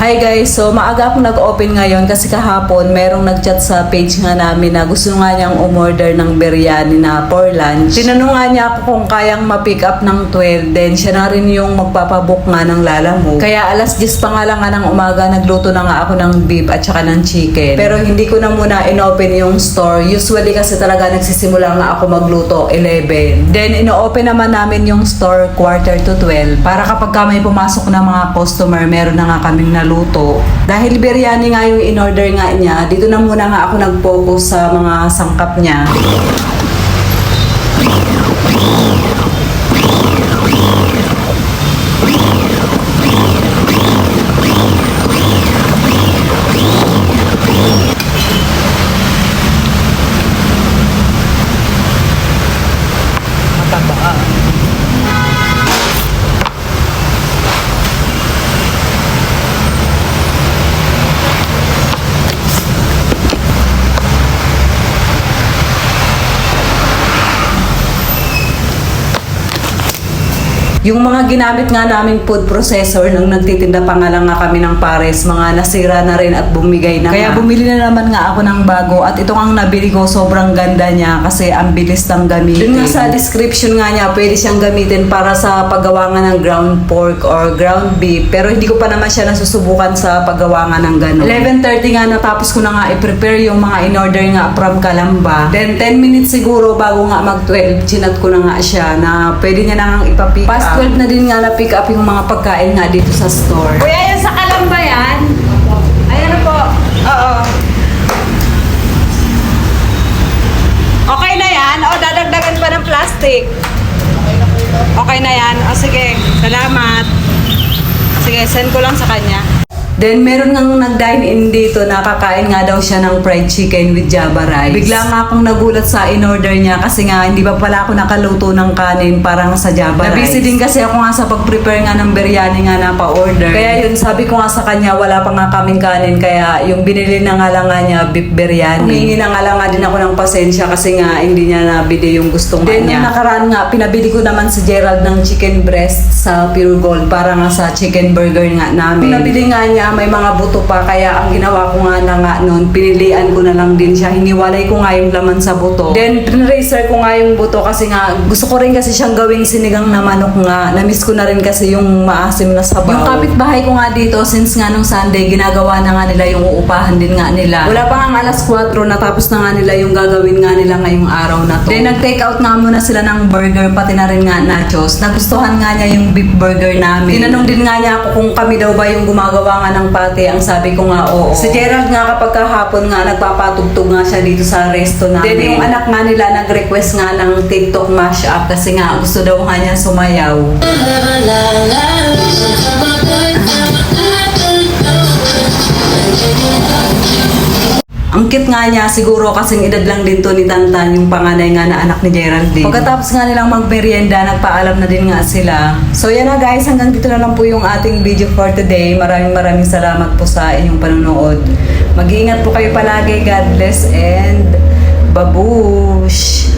Hi guys, so maaga akong nag-open ngayon kasi kahapon merong nag-chat sa page nga namin na gusto nga niyang umorder ng biryani na for lunch. Tinanong nga niya ako kung kayang ma-pick up ng 12, then siya na rin yung magpapabook nga ng lalamove. Kaya alas 10 pa nga lang nga ng umaga, nagluto na nga ako ng beef at saka ng chicken. Pero hindi ko na muna in-open yung store. Usually kasi talaga nagsisimula nga ako magluto 11. Then ino-open naman namin yung store quarter to 12 para kapag ka may pumasok na mga customer, meron na nga kaming naluto. Dahil biryani nga yung in-order nga niya, dito na muna nga ako nag-focus sa mga sangkap niya. Yung mga ginamit nga naming food processor nung nagtitinda pa nga lang nga kami ng pares, mga nasira na rin at bumigay na Kaya nga. bumili na naman nga ako ng bago at ito ang nabili ko sobrang ganda niya kasi ang bilis ng gamitin. Dun nga sa description nga niya, pwede siyang gamitin para sa paggawa nga ng ground pork or ground beef pero hindi ko pa naman siya nasusubukan sa paggawa nga ng gano'n. 11.30 nga natapos ko na nga i-prepare yung mga in-order nga from Kalamba. Then 10 minutes siguro bago nga mag-12, chinat ko na nga siya na pwede niya na nga ipapick Past 12 na din nga na-pick up yung mga pagkain nga dito sa store. Kuya, yan sa Kalamba yan? Ayan po. Oo. Okay na yan? O, dadagdagan pa ng plastic? Okay na yan? O, sige. Salamat. Sige, send ko lang sa kanya. Then meron ngang nag-dine in dito, nakakain nga daw siya ng fried chicken with java rice. Bigla nga akong nagulat sa in-order niya kasi nga hindi pa pala ako nakaluto ng kanin parang sa java rice. Nabisi din kasi ako nga sa pag-prepare nga ng biryani nga na pa-order. Kaya yun, sabi ko nga sa kanya, wala pa nga kaming kanin kaya yung binili na nga lang nga niya, beef biryani. Humingi na nga lang nga din ako ng pasensya kasi nga hindi niya nabili yung gustong Then, niya. Nung nakaraan nga, pinabili ko naman si Gerald ng chicken breast sa Pure Gold para nga sa chicken burger nga namin. Nabili nga niya, may mga buto pa, kaya ang ginawa ko nga na nga noon, pinilian ko na lang din siya. Hiniwalay ko nga yung laman sa buto. Then, pinracer ko nga yung buto kasi nga, gusto ko rin kasi siyang gawing sinigang na manok nga. Namiss ko na rin kasi yung maasim na sabaw. Yung kapitbahay ko nga dito, since nga nung Sunday, ginagawa na nga nila yung uupahan din nga nila. Wala pa nga alas 4, natapos na nga nila yung gagawin nga nila ngayong araw na to. Then, nag-take out nga muna sila ng burger, pati na rin nga nachos. Nagustuhan nga niya yung beef burger namin. Tinanong din nga niya ako kung kami daw ba yung gumagawa nga ng pate. Ang sabi ko nga, oo. Si Gerald nga kapag kahapon nga, nagpapatugtog nga siya dito sa resto namin. Then, yung anak nga nila nag-request nga ng TikTok mashup kasi nga gusto daw nga niya sumayaw. Ang cute nga niya, siguro kasing edad lang din to ni Tantan, yung panganay nga na anak ni Geraldine. Pagkatapos nga nilang magmerienda, nagpaalam na din nga sila. So yan na guys, hanggang dito na lang po yung ating video for today. Maraming maraming salamat po sa inyong panonood. Mag-iingat po kayo palagi. God bless and babush!